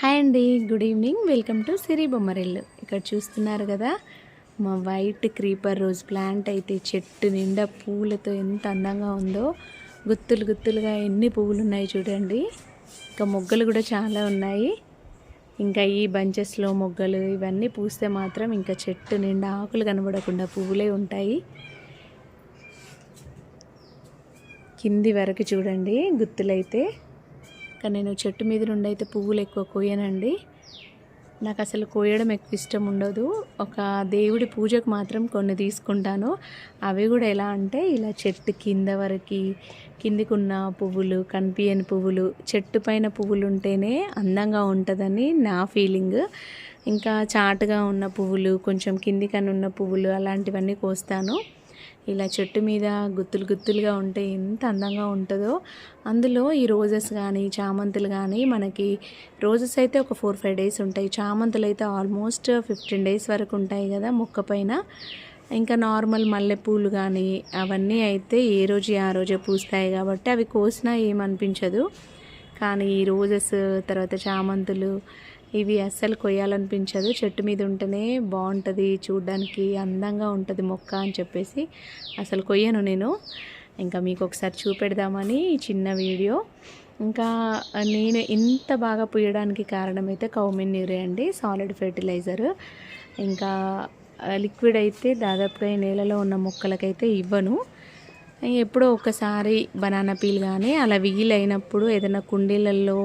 Hi అండి good evening. Welcome to Siri Bommarillu. ఇక్కడ చూస్తున్నారు కదా మా వైట్ క్రీపర్ రోజ్ ప్లాంట్ అయితే చెట్టు నిండా పూలతో ఎంత అందంగా ఉందో. గుత్తులు గుత్తులుగా ఎన్ని పువ్వులు ఉన్నాయి చూడండి. ఇంకా మొగ్గలు కూడా చాలా ఉన్నాయి. ఇంకా ఈ బంచెస్లో మొగ్గలు ఇవన్నీ పూస్తే మాత్రం ఇంకా చెట్టు నిండా ఆకులు కనబడకుండా పువ్వులే ఉంటాయి. కింది వరకు చూడండి గుత్తులైతే. కానీ నేను చెట్టు మీద నుండి అయితే పువ్వులు ఎక్కువ కోయనండి. నాకు అసలు కోయడం ఎక్కువ ఇష్టం ఉండదు. ఒక దేవుడి పూజకు మాత్రం కొన్ని తీసుకుంటాను. అవి కూడా ఎలా అంటే ఇలా చెట్టు కింద వరకు కిందికి ఉన్న పువ్వులు కనిపించని పువ్వులు చెట్టు పైన పువ్వులు ఉంటేనే అందంగా ఉంటుందని నా ఫీలింగ్. ఇంకా చాటుగా ఉన్న పువ్వులు కొంచెం కిందికని ఉన్న పువ్వులు అలాంటివన్నీ కోస్తాను. ఇలా చెట్టు మీద గుత్తులు గుత్తులుగా ఉంటే ఎంత అందంగా ఉంటుందో. అందులో ఈ రోజెస్ కానీ చామంతులు కానీ మనకి రోజెస్ అయితే ఒక ఫోర్ ఫైవ్ డేస్ ఉంటాయి. చామంతులు అయితే ఆల్మోస్ట్ ఫిఫ్టీన్ డేస్ వరకు ఉంటాయి కదా మొక్క పైన. ఇంకా నార్మల్ మల్లెపూలు కానీ అవన్నీ అయితే ఏ రోజు ఆ రోజే పూస్తాయి కాబట్టి అవి కోసినా ఏమనిపించదు. కానీ ఈ రోజెస్ తర్వాత చామంతులు ఇవి అస్సలు కొయ్యాలనిపించదు. చెట్టు మీద ఉంటేనే బాగుంటుంది చూడ్డానికి అందంగా ఉంటుంది మొక్క అని చెప్పేసి అసలు కొయ్యను నేను. ఇంకా మీకు ఒకసారి చూపెడదామని చిన్న వీడియో. ఇంకా నేను ఇంత బాగా పుయ్యడానికి కారణమైతే యూరియా అండి సాలిడ్ ఫెర్టిలైజర్. ఇంకా లిక్విడ్ అయితే దాదాపుగా ఈ నేలలో ఉన్న మొక్కలకైతే ఇవ్వను. ఎప్పుడో ఒకసారి బనానా పీల్ కానీ అలా వీలైనప్పుడు ఏదైనా కుండీలలో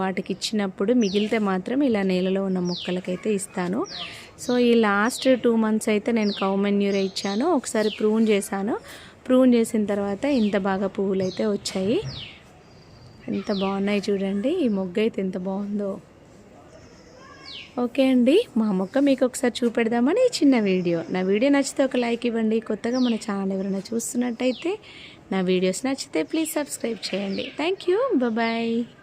వాటికి ఇచ్చినప్పుడు మిగిలితే మాత్రం ఇలా నేలలో ఉన్న మొక్కలకైతే ఇస్తాను. సో ఈ లాస్ట్ టూ మంత్స్ అయితే నేను కౌమెన్యూరే ఇచ్చాను. ఒకసారి ప్రూన్ చేశాను. ప్రూన్ చేసిన తర్వాత ఇంత బాగా పువ్వులు అయితే వచ్చాయి. ఎంత బాగున్నాయి చూడండి. ఈ మొగ్గ అయితే ఎంత బాగుందో. ఓకే అండి. మా మొక్క మీకు ఒకసారి చూపెడదామని చిన్న వీడియో. నా వీడియో నచ్చితే ఒక లైక్ ఇవ్వండి. కొత్తగా మన ఛానల్ ఎవరైనా చూస్తున్నట్టయితే నా వీడియోస్ నచ్చితే ప్లీజ్ సబ్స్క్రైబ్ చేయండి. Thank you. బాయ్